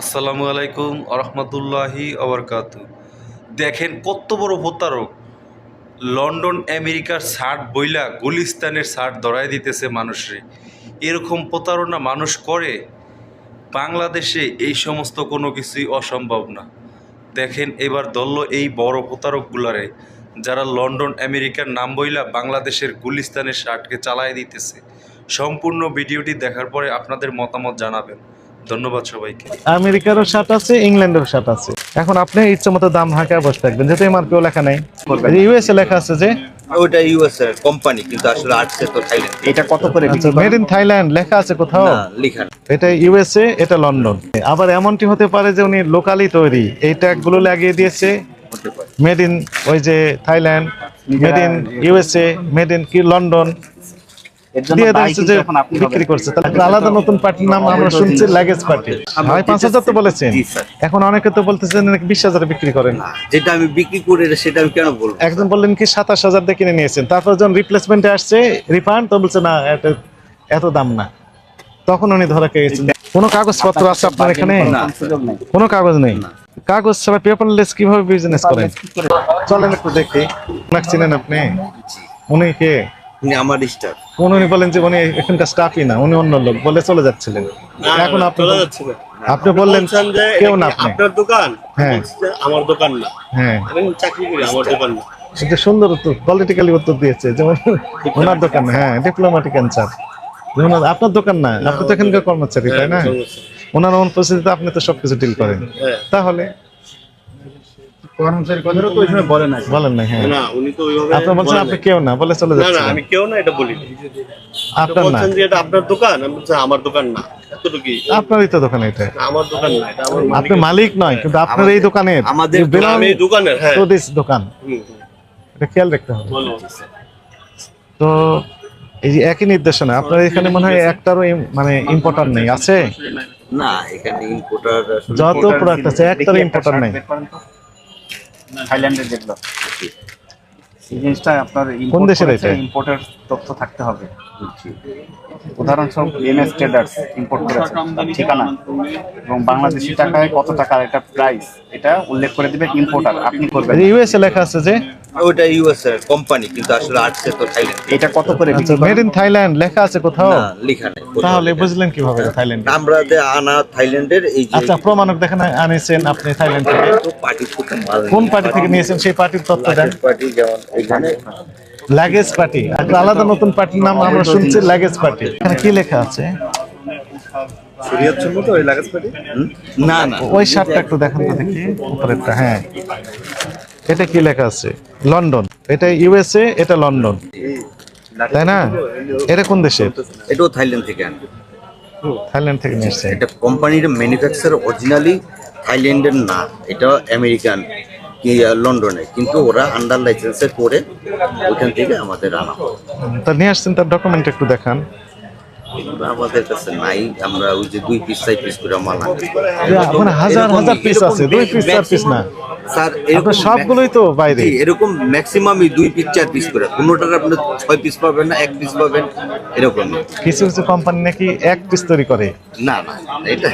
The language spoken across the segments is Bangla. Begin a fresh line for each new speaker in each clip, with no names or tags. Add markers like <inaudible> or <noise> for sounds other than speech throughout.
আসসালামু আলাইকুম আরহামতুল্লাহি আবরকাত। দেখেন কত বড় প্রতারক। লন্ডন, আমেরিকার শার্ট বইলা গুলিস্তানের শার্ট ধরাই দিতেছে মানুষরে। এরকম প্রতারণা মানুষ করে, বাংলাদেশে এই সমস্ত কোনো কিছুই অসম্ভব না। দেখেন এবার দল্ল এই বড় প্রতারকগুলারে, যারা লন্ডন, আমেরিকার নাম বইলা বাংলাদেশের গুলিস্তানের শার্টকে চালায় দিতেছে। সম্পূর্ণ ভিডিওটি দেখার পরে আপনাদের মতামত জানাবেন। ধন্যবাদ সবাইকে।
আমেরিকারও শার্ট আছে ইংল্যান্ডেরও শার্ট আছে। এখন আপনি ইচ্ছে মতো দাম হাঁকা বসে থাকবেন যেহেতু এমআরপিও লেখা নাই। ইউএসএ লেখা আছে যে
ওটা ইউএস এর কোম্পানি কিন্তু আসলে আসছে তো থাইল্যান্ড
এটা কত করে
মেড ইন থাইল্যান্ড লেখা আছে কোথাও?
না লেখা
এটা ইউএসএ এটা লন্ডন আবার এমনটি হতে পারে যে উনি লোকালি তৈরি। এই ট্যাগগুলো লাগিয়ে দিয়েছে। মেড ইন ওই যে Thailand made in USA made in কি লন্ডন দিয়ে
দায়ী
দিচ্ছে যে বিক্রি করছে। তাহলে আলাদা নতুন পার্টির নাম আমরা শুনছি লাগেজ পার্টি। ভাই পাঁচ হাজার তো বলেছেন। এখন অনেকে তো বলতেছেন নাকি বিশ হাজারে বিক্রি করেন।
যেটা আমি বিক্রি করে সেটা আমি কেন বলব
একজন বললেন কি সাতাশ হাজার দিয়ে কিনে নিয়েছেন। তারপর যখন রিপ্লেসমেন্টে আসছে রিফান্ড তো বলছে না এত দাম না। তখন উনি ধরা কোনো কাগজপত্র আছে আপনার এখানে। কোনো কাগজ নেই? কাগজ ছাড়া পেপারলেস কীভাবে বিজনেস করেন? চলেন একটু দেখি। চিনেন আপনি? উনি কে?
উনি আমার স্টাফ।
উনি বলেন যে উনি এখানকার স্টাফই না উনি অন্য লোক। বলে চলে যাচ্ছিলেন। এখন আপনি আপনি বললেন কেউ না আপনি।
আপনার দোকান?
হ্যাঁ।
আমার দোকান না।
হ্যাঁ।
আমি চাকরি করি আমার দোকান না।
সেটা সুন্দর উত্তর পলিটিক্যালি উত্তর দিয়েছে যেমন ওনার দোকান হ্যাঁ ডিপ্লোম্যাটিক অ্যান্সার যেমন আপনার দোকান না আপনি তো এখানকার কর্মচারী তাই না? ওনার অনুপস্থিতিতে আপনি তো সবকিছু ডিল করেন।
হ্যাঁ।
তাহলে
কর্মচারী কথাটা তো ওই সময় বলে না
বলেন না হ্যাঁ।
না উনি তো ওইভাবে
আপনি বলছেন আপনি কেউ না বলে চলে
না না আমি কেউ না এটা বলিনি
আপনার না
বলছেন যে এটা আপনার দোকান? আমি বলছি আমার দোকান না। এতটুকুই।
আপনারই তো দোকান এটা।
আমার দোকান না এটা আমার
আপনি মালিক নয় কিন্তু আপনার এই দোকানের
আমাদের
হ্যাঁ।
দোকান। এটা খেয়াল রাখতে হবে। তো এই যে একই নির্দেশনা আপনার এখানে মনে হয় একটারও মানে ইম্পর্টার নেই আছে?
না এখানে ইম্পোর্টার
যত প্রোডাক্ট আছে একটারও ইম্পর্টার নেই।
থাইল্যান্ডের যেগুলো। এই জিনিসটা আপনার
কোন দেশের
ইম্পোর্টার তথ্য থাকতে হবে। উদাহরণস্বরূপ এমএস ট্রেডার্স ইম্পোর্ট করেছে তার ঠিকানা এবং বাংলাদেশি টাকায় কত টাকার একটা প্রাইস এটা উল্লেখ করে দিবে ইম্পোর্টার আপনি করবেন
ইউএসএ লেখা আছে যে
ওটা ইউএস এর কোম্পানি কিন্তু আসলে আসছে তো থাইল্যান্ড
এটা কত করে
আচ্ছা মেড ইন থাইল্যান্ড লেখা আছে কোথাও?
না লেখা নেই কোথাও।
তাহলে বুঝলেন কীভাবে থাইল্যান্ড
আমরা যে আনা থাইল্যান্ডের এই যে
আচ্ছা প্রমাণক দেখেন আনিছেন আপনি থাইল্যান্ড থেকে। কোন পার্টি থেকে নিয়েছেন সেই পার্টির তথ্য দেন।
পার্টি যেমন এখানে।
লাগেজ পার্টি একটা আলাদা নতুন পার্টির নাম আমরা শুনছি লাগেজ পার্টি এখানে কি লেখা আছে?
না না।
ওই শার্টটা একটু দেখেন তো দেখি উপরেরটা হ্যাঁ। এটা কি লেখা আছে? লন্ডন। এটা ইউএসএ এটা লন্ডন। তাই না? এটা কোন দেশের
এটাও থাইল্যান্ড থেকে আনা
থাইল্যান্ড থেকে নিয়ে এসছে।
এটা কোম্পানির ম্যানুফ্যাকচার অরিজিনালি থাইল্যান্ডের না এটা আমেরিকান। লন্ডনে। কিন্তু ওরা আন্ডার লাইসেন্সে করে ওইখান থেকে আমাদের আনা হয়।
তা নিয়ে আসছেন তার ডকুমেন্ট একটু দেখান।
আমাদের কাছে নাই আমরা ওই যে দুই পিস চাই পিস করে মাল আনি
হাজার হাজার পিস আছে দুই পিস চার পিস না?
স্যার
আপনার সবগুলোই তো বাইরে।
এরকম ম্যাক্সিমামই দুই পিস চার পিস করে। কোনোটার আপনি ছয় পিস পাবেন না এক পিস পাবেন এরকম
কিছু কিছু কোম্পানি নাকি এক পিস তৈরি করে?
না না এটা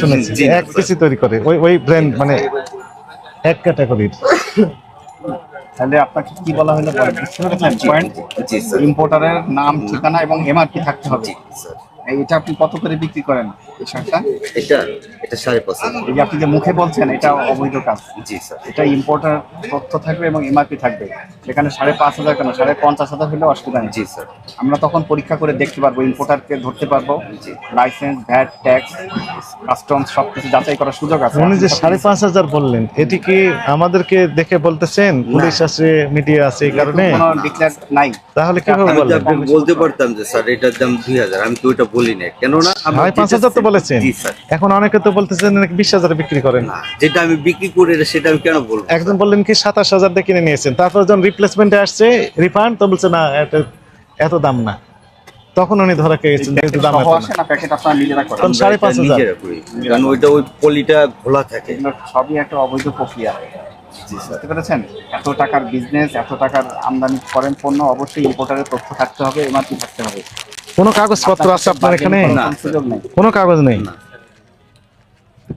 শুনেছি এক। পিসই তৈরি করে ওই ওই ব্র্যান্ড মানে এক ক্যাটাগরির
তাহলে আপনাকে কি বলা হলো পয়েন্ট ইম্পোর্টারের নাম ঠিকানা এবং এমআরপি থাকতে হবে। এটা আপনি কত করে বিক্রি করেন? এই
এটা এটা সাড়ে পাঁচ হাজার।
এই আপনি যে মুখে বলছেন এটা অবৈধ কাজ।
জি স্যার।
এটা ইম্পোর্টার তথ্য থাকবে এবং এমআরপি থাকবে। সেখানে সাড়ে পাঁচ হাজার কেন? সাড়ে পঞ্চাশ হাজার হলে অসুবিধা নেই।
জি স্যার।
আমরা তখন পরীক্ষা করে দেখতে পারব ইম্পোর্টারকে ধরতে পারব। লাইসেন্স ভ্যাট ট্যাক্স কাস্টমস সবকিছু যাচাই করার সুযোগ আছে।
উনি যে সাড়ে পাঁচ হাজার বললেন এটি কি আমাদেরকে দেখে বলতেছেন? পুলিশ আছে মিডিয়া আছে এই কারণে?
ডিক্লেয়ার নাই।
তাহলে কীভাবে
আমি তো
বললেন
বলতে পারতাম যে স্যার এটার দাম দুই হাজার। আমি তো ওইটা বলি না কেননা
সাড়ে পাঁচ হাজার তো বলেছেন? এখন অনেকে তো বলতেছেন নাকি বিশ হাজারে বিক্রি করেন।
যেটা আমি বিক্রি করে সেটা আমি কেন বলব?
একজন বললেন কি সাতাশ হাজার দিয়ে কিনে নিয়েছেন। তারপর যখন রিপ্লেসমেন্টে আসছে রিফান্ড তো বলছে না এত দাম না। তখন উনি ধরা খেয়ে গেছেন যেহেতু দাম তখন সাড়ে পাঁচ হাজার।
কারণ ওইটা ওই পলিটা খোলা থাকে।
সবই একটা অবৈধ প্রক্রিয়া। বুঝতে পেরেছেন? এত টাকার বিজনেস এত টাকার আমদানি করেন পণ্য অবশ্যই ইম্পোর্টারের তথ্য থাকতে হবে এমআরপি থাকতে হবে।
কোনো কাগজপত্র আছে আপনার এখানে?
কোনো সুযোগ নেই।
কাগজ নেই।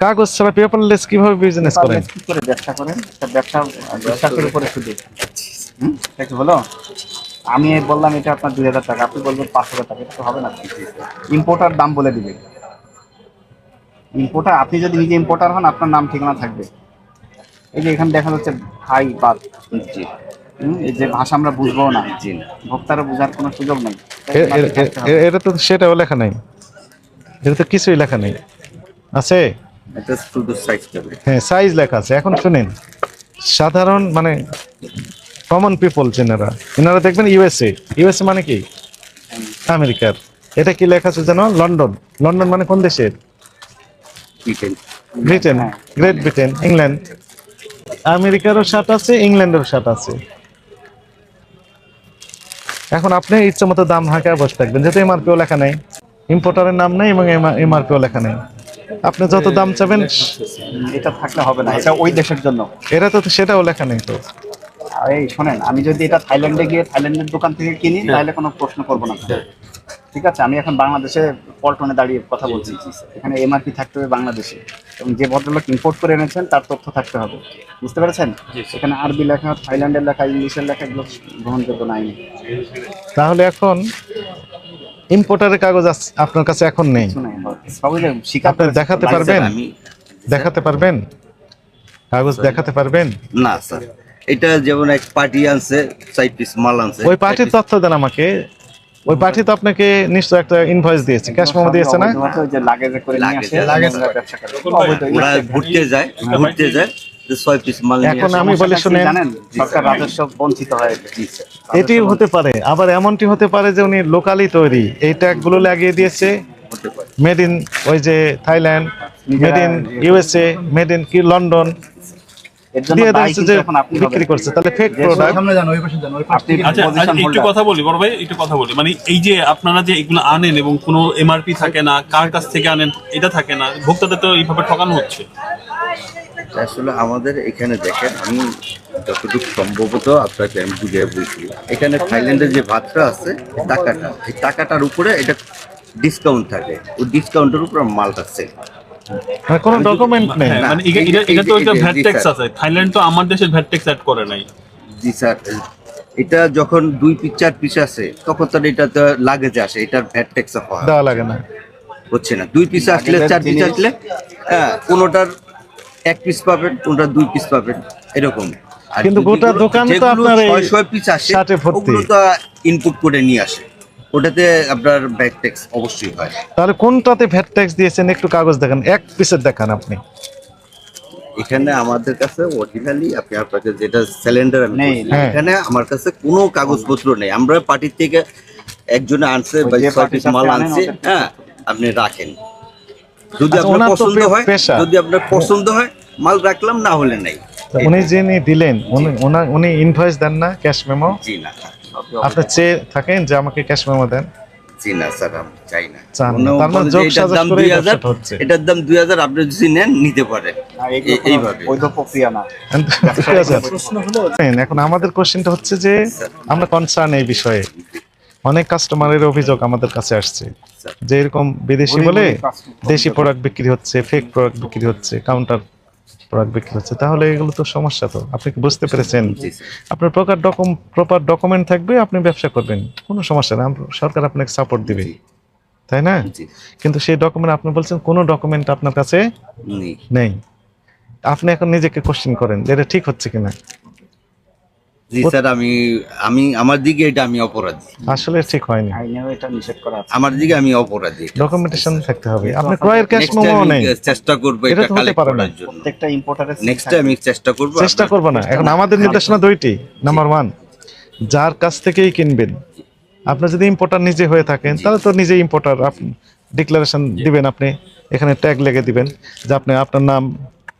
কাগজ ছাড়া পেপারলেস কীভাবে বিজনেস করেন?
কি করে ব্যবসা করেন? একটা ব্যবসা বিশ্বাসের উপরে শুধু হুম? হলো? আমি বললাম এটা আপনার দুই হাজার টাকা আপনি বলবেন পাঁচ হাজার টাকা এটা তো হবে না। ইম্পোর্টার দাম বলে দিবে। ইম্পোর্টার আপনি যদি নিজে ইম্পোর্টার হন আপনার নাম ঠিকানা থাকবে। এই যে এখানে দেখা যাচ্ছে ভাই বাদ। এই যে ভাষা আমরা বুঝব না।
জি
ভোক্তারা বোঝার কোনো সুযোগ নেই।
এটা তো সেটাও লেখা নাই। এটা তো কিছুই লেখা নেই। আছে?
এটা শুধু সাইজ
হ্যাঁ সাইজ লেখা আছে। এখন শুনেন সাধারণ মানে কমন পিপল যেনারা এনারা দেখবেন ইউএসএ ইউএসএ মানে কি? আমেরিকার। এটা কি লেখা আছে জানো লন্ডন। লন্ডন মানে কোন দেশের?
Britain
Britain great Britain England আমেরিকারও সাট আছে ইংল্যান্ডেরও সাট আছে। এখন আপনি ইচ্ছা মতো দাম হাঁকায় বসে থাকবেন যেহেতু এমআরপিও লেখা নেই। ইম্পোর্টারের নাম নেই এবং এমআরপিও লেখা নেই। আপনি যত দাম চাবেন
এটা থাকলে হবে না এটা ওই দেশের জন্য।
এটা তো সেটাও লেখা নেই তো।
আর এই শোনেন আমি যদি এটা থাইল্যান্ডে গিয়ে থাইল্যান্ডের দোকান থেকে কিনি তাহলে কোনো প্রশ্ন করব না। ঠিক আছে আমি এখন বাংলাদেশে পল্টনে দাঁড়িয়ে কথা বলছি। এখানে এমআরপি থাকতে হবে বাংলাদেশে এবং যে ভদ্রলোক ইম্পোর্ট করে এনেছেন তার তথ্য থাকতে হবে। বুঝতে পেরেছেন? এখানে আরবি লেখা থাইল্যান্ডের লেখা ইংলিশের লেখা এগুলো গ্রহণযোগ্য নাই
তাহলে এখন ইম্পোর্টারের কাগজ আপনার কাছে এখন নেই। আপনি দেখাতে পারবেন? দেখাতে পারবেন? কাগজ দেখাতে পারবেন?
না স্যার। এটা যেমন এক পার্টি আনছে সাইড পিস মাল আনছে।
ওই পার্টির তথ্য দেন আমাকে। ওই পার্টি তো আপনাকে নিশ্চয় একটা ইনভয়েস দিয়েছে ক্যাশ মেমো দিয়েছে না?
যে লাগেজে করে নিয়ে আসে
লাগেজ,
ওরা ব্যবসা করে অবৈধ
ওরা ঘুরতে যায় ঘুরতে যায় যে ছয় পিস মাল নিয়ে
এখন আমি বলি
সমস্যাটা কি সরকার রাজস্ব বঞ্চিত হয়
এটি হতে পারে আবার এমনটি হতে পারে যে উনি লোকালি তৈরি এই ট্যাগগুলো লাগিয়ে দিয়েছে মেড ইন ওই যে Thailand made in USA made in কি লন্ডন বিক্রি করছে। তাহলে ফেক প্রোডাক্ট
আপনি position
একটু কথা বলি বড় ভাই একটু কথা বলি। মানে এই যে আপনারা যে এগুলো আনেন এবং কোনো এমআরপি থাকে না কার কাছ থেকে আনেন এটা থাকে না ভোক্তাদের তো এইভাবে ঠকানো হচ্ছে।
আসলে আমাদের এখানে দেখেন আমি যতটুকু সম্ভবত আপনাকে আমি বুঝিয়ে বলছি এখানে থাইল্যান্ডের যে ভাতটা আছে টাকাটা এই টাকাটার উপরে এটা ডিসকাউন্ট থাকে। ওই ডিসকাউন্টের উপর মালটা সেল
মানে কোনো ডকুমেন্ট নেই।
হ্যাঁ মানে এটা- এটা তো একটা ভ্যাট ট্যাক্স আছে। থাইল্যান্ড তো আমার দেশের ভ্যাট ট্যাক্স অ্যাড করে নাই।
জি স্যার। এটা যখন দুই পিস চার পিস আসে তখন তো এটা তো লাগেজে আসে। এটার ভ্যাট ট্যাক্স হয়।
দেওয়া লাগে না।
হচ্ছে না। দুই পিস আসলে চার পিস আসলে হ্যাঁ কোনোটার এক পিস পাবেন কোনোটার দুই পিস পাবেন এরকম। আর
কিন্তু গোটা দোকান তো আপনার
ছয় ছয় পিস আসে ওগুলো তো ইনপুট করে নিয়ে আসে। ওটাতে আপনার ব্যাক ট্যাক্স অবশ্যই হয়।
তাহলে কোনটাতে ভ্যাট ট্যাক্স দিয়েছেন? একটু কাগজ দেখান। এক পিসের দেখান আপনি।
এখানে আমাদের কাছে অরিজিনালি আপনি আপনাকে যেটা সিলিন্ডার আমি
নেই,
হ্যাঁ।
এখানে আমার কাছে কোনো কাগজপত্র নেই। আমরা পার্টির থেকে একজনে আনছে বা
যে
ছয়
party
পিস
র
মাল আনছে হ্যাঁ আপনি রাখেন। যদি
আচ্ছা,
আপনার পছন্দ হয় যদি আপনার পছন্দ হয় মাল রাখলাম না হলে নাই।
উনি যিনি দিলেন উনি উনি ইনভয়েস দেন না ক্যাশ মেমো
জি না।
আপনি চেয়ে থাকেন যে আমাকে ক্যাশ মেমো দেন?
জি না স্যার আমি চাই না।
মানে
এটার দাম
করেই
2000
হচ্ছে।
এটার দাম দুই হাজার আপনি যদি নেন নিতে পারেন। এইভাবে।
প্রক্রিয়া না। <laughs>
ঠিক আছে। শুনেন, এখন আমাদের কোশ্চেনটা হচ্ছে যে আমরা কনসার্ন এই বিষয়ে। অনেক কাস্টমারের অভিযোগ আমাদের কাছে আসছে। যে এরকম বিদেশি বলে দেশি প্রোডাক্ট বিক্রি হচ্ছে ফেক প্রোডাক্ট বিক্রি হচ্ছে কাউন্টার প্রোডাক্ট বিক্রি হচ্ছে তাহলে এগুলো তো সমস্যা তো। আপনি কি বুঝতে পেরেছেন? আপনার প্রকার ডকুম প্রপার ডকুমেন্ট থাকবে আপনি ব্যবসা করবেন কোনো সমস্যা না। সরকার আপনাকে সাপোর্ট দিবে। তাই না? কিন্তু সেই ডকুমেন্ট আপনি বলছেন কোনো ডকুমেন্ট আপনার কাছে
নেই।
আপনি এখন নিজেকে কোশ্চেন করেন এটা ঠিক হচ্ছে কিনা।
জি স্যার আমি আমি আমার দিকে এটা আমি অপরাধী।
আসলে ঠিক হয়নি।
এটা নিষেধ করা আছে।
আমার দিকে আমি অপরাধী।
ডকুমেন্টেশন থাকতে হবে। আপনি ক্রয়ের ক্যাশ
Next
মেমো
time
নেই।
আমি চেষ্টা করব
এটা
এটা
তো হতে
কালেক্ট করার জন্য।
প্রত্যেকটা ইম্পোর্টারের
নেক্সট টাইম আমি চেষ্টা করব
চেষ্টা করব না। এখন আমাদের নির্দেশনা দুইটি। নাম্বার ওয়ান যার কাছ থেকেই কিনবেন। আপনি যদি ইম্পোর্টার নিজে হয়ে থাকেন তাহলে তো নিজে ইম্পোর্টার আপনি ডিক্লারেশন দিবেন আপনি। এখানে ট্যাগ লেগে দিবেন যে আপনি আপনার নাম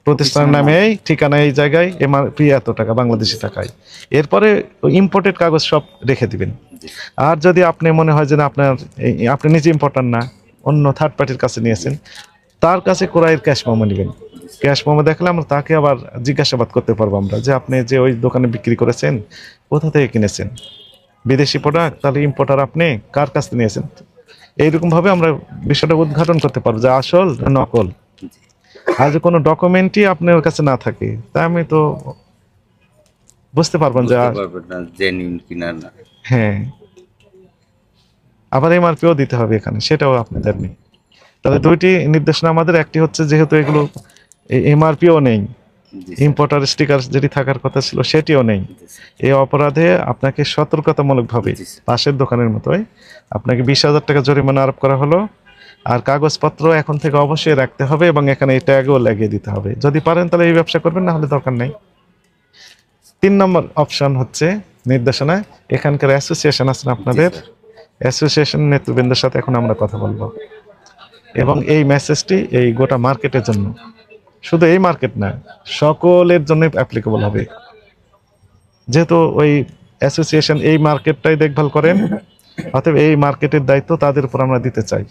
প্রতিষ্ঠানের নামে এই ঠিকানা এই জায়গায় এমআরপি এত টাকা বাংলাদেশি টাকায়। এরপরে ইম্পোর্টেড কাগজ সব রেখে দিবেন। আর যদি আপনি মনে হয় যে না আপনার আপনি নিজে ইম্পোর্টার না অন্য থার্ড পার্টির কাছে নিয়েছেন তার কাছে ক্রয়ের ক্যাশ মোমো নেবেন। ক্যাশ মোমো দেখলে আমরা তাকে আবার জিজ্ঞাসাবাদ করতে পারব আমরা যে আপনি যে ওই দোকানে বিক্রি করেছেন কোথা থেকে কিনেছেন? বিদেশি প্রোডাক্ট তাহলে ইম্পোর্টার আপনি কার কাছ থেকে নিয়েছেন? এইরকমভাবে আমরা বিষয়টা উদ্ঘাটন করতে পারব যে আসল নকল? আর যে কোনো ডকুমেন্টই আপনার কাছে না থাকে তা আমি তো বুঝতে পারবেন যে
না জেনুইন কিনা না।
হ্যাঁ। আবার এমআরপিও দিতে হবে এখানে সেটাও আপনাদের নেই। তাহলে দুইটি নির্দেশনা আমাদের একটি হচ্ছে যেহেতু এগুলো এমআরপিও নেই ইম্পোর্টার স্টিকার যেটি থাকার কথা ছিল সেটিও নেই। এই অপরাধে আপনাকে সতর্কতামূলকভাবে পাশের দোকানের মতোই আপনাকে বিশ হাজার টাকা জরিমানা আরোপ করা হলো। আর কাগজপত্র এখন থেকে অবশ্যই রাখতে হবে এবং এখানে এই ট্যাগও লাগিয়ে দিতে হবে। যদি পারেন তাহলে এই ব্যবসা করবেন না হলে দরকার নেই। তিন নম্বর অপশন হচ্ছে নির্দেশনা। এখানকার অ্যাসোসিয়েশন আছেন আপনাদের? অ্যাসোসিয়েশন নেতৃবৃন্দের সাথে এখন আমরা কথা বলব। এবং এই মেসেজটি এই গোটা মার্কেটের জন্য। শুধু এই মার্কেট না সকলের জন্য অ্যাপ্লিকেবল হবে। যেহেতু ওই অ্যাসোসিয়েশন এই মার্কেটটাই দেখভাল করেন অতএব এই মার্কেটের দায়িত্ব তাদের উপর আমরা দিতে চাই।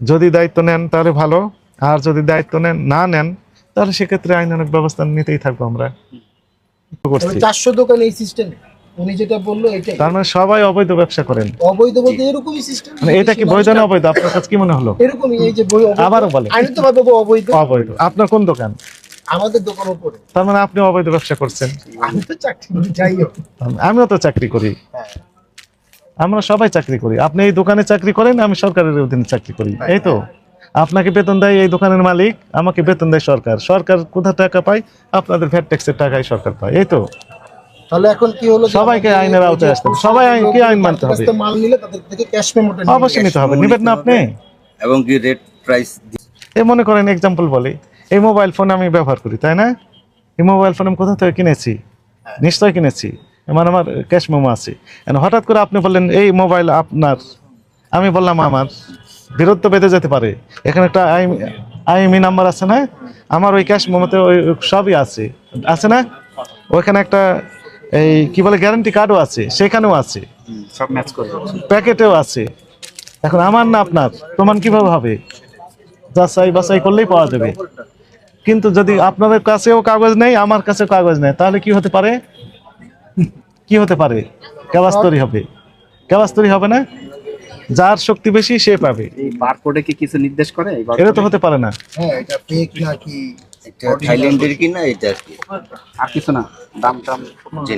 যদি দায়িত্ব নেন তাহলে ভালো আর যদি দায়িত্ব নেন না নেন তাহলে সেক্ষেত্রে আইনানুক ব্যবস্থা নিতেই থাকব আমরা।
চারশো দোকান এই সিস্টেম উনি যেটা বলল এটাই।
তার মানে সবাই অবৈধ ব্যবসা করেন।
অবৈধ বলতে এরকমই সিস্টেম
মানে এটা কি বৈধ না অবৈধ? আপনার কাছে কি মনে হলো?
এরকমই এই যে বই অবৈধ। অবৈধ।
অবৈধ। আপনার কোন দোকান?
আমাদের দোকান উপরে।
তার মানে আপনি অবৈধ ব্যবসা করছেন।
আমি তো চাকরি করি, যাই
আমিও তো চাকরি করি।
হ্যাঁ।
আমরা সবাই চাকরি করি। আপনি এই দোকানে চাকরি করেন আমি সরকারের অধীনে চাকরি করি। এই তো। আপনাকে বেতন দেয় এই দোকানের মালিক আমাকে বেতন দেয় সরকার। সরকার কোথা টাকা পায়? আপনাদের ভ্যাট ট্যাক্সের টাকাই সরকার পায়। এই তো।
তাহলে এখন কি হলো
সবাইকে আইনের আওতায় আসতে হবে। সবাই আইন- কি আইন মানতে হবে?
মাল নিলে তাদের থেকে ক্যাশ মেমোটা
অবশ্যই নিতে হবে। নিবেন না আপনি?
এবং কি রেট প্রাইস
এই মনে করেন এক্সাম্পল বলি। এই মোবাইল ফোন আমি ব্যবহার করি তাই না? এই মোবাইল ফোন আমি কোথা থেকে কিনেছি? নিশ্চয় কিনেছি। মানে আমার ক্যাশ মেমো আছে। হঠাৎ করে আপনি বললেন এই মোবাইল আপনার। আমি বললাম আমার। বিরোধ তো বেঁধে যেতে পারে। এখানে একটা আইএমই নাম্বার আছে না? আমার ওই ক্যাশ মোমোতে ওই সবই আছে। আছে না? ওইখানে একটা এই কি বলে গ্যারান্টি কার্ডও আছে। সেখানেও আছে।
সব ম্যাচ করবে
প্যাকেটেও আছে। এখন আমার না আপনার? প্রমাণ কীভাবে হবে? যাচাই বাছাই করলেই পাওয়া যাবে। কিন্তু যদি আপনাদের কাছেও কাগজ নেই আমার কাছেও কাগজ নেই তাহলে কি হতে পারে? কি হতে পারে? কেবাস্তরি হবে। কেবাস্তরি হবে না? যার শক্তি বেশি সে পাবে।
এই বারকোডে কি কিছু নির্দেশ করে?
এটা তো হতে পারে না।
হ্যাঁ এটা ফেক নাকি
এটা থাইল্যান্ডের কিনা এটা আর কি?
আর কিছু না। দাম
জি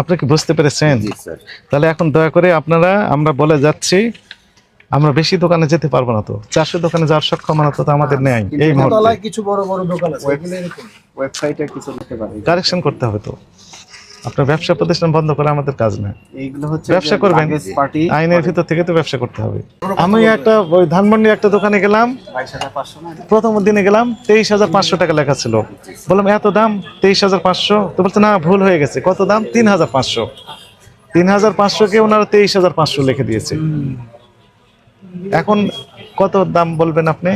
আপনি কি বুঝতে পেরেছেন?
জি
তাহলে এখন দয়া করে আপনারা আমরা বলে যাচ্ছি আমরা বেশি দোকানে যেতে পারব না তো। চারশো দোকানে যাওয়ার সক্ষমতা তো আমাদের নেই এই মুহূর্তে।
কিছু বড় বড় দোকান আছে
ওয়েবসাইটে কিছু লিখতে পারে।
কারেকশন করতে হবে তো। আপনার ব্যবসা প্রতিষ্ঠান বন্ধ করা আমাদের কাজ না।
এইগুলো হচ্ছে
ব্যবসা করবেন। আইনের ভিতর থেকে তো ব্যবসা করতে হবে। আমি একটা ওই ধানমন্ডি একটা দোকানে গেলাম। প্রথম দিনে গেলাম তেইশ হাজার পাঁচশো টাকা লেখা ছিল। বললাম এত দাম? তেইশ হাজার পাঁচশো? তো বলছে না ভুল হয়ে গেছে। কত দাম? তিন হাজার পাঁচশো। তিন হাজার পাঁচশোকে ওনারা তেইশ হাজার পাঁচশো লিখে দিয়েছে। এখন কত দাম বলবেন আপনি?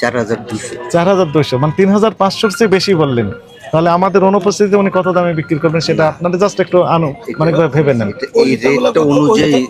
চার হাজার দুশো
চার হাজার দুশো মানে তিন হাজার পাঁচশোর চেয়ে বেশি বললেন। তাহলে আমাদের অনুপস্থিতিতে উনি কত দামে বিক্রি করবেন সেটা আপনাদের জাস্ট একটু আনো মানে ভেবে নেন।
এই রেটটা অনুযায়ী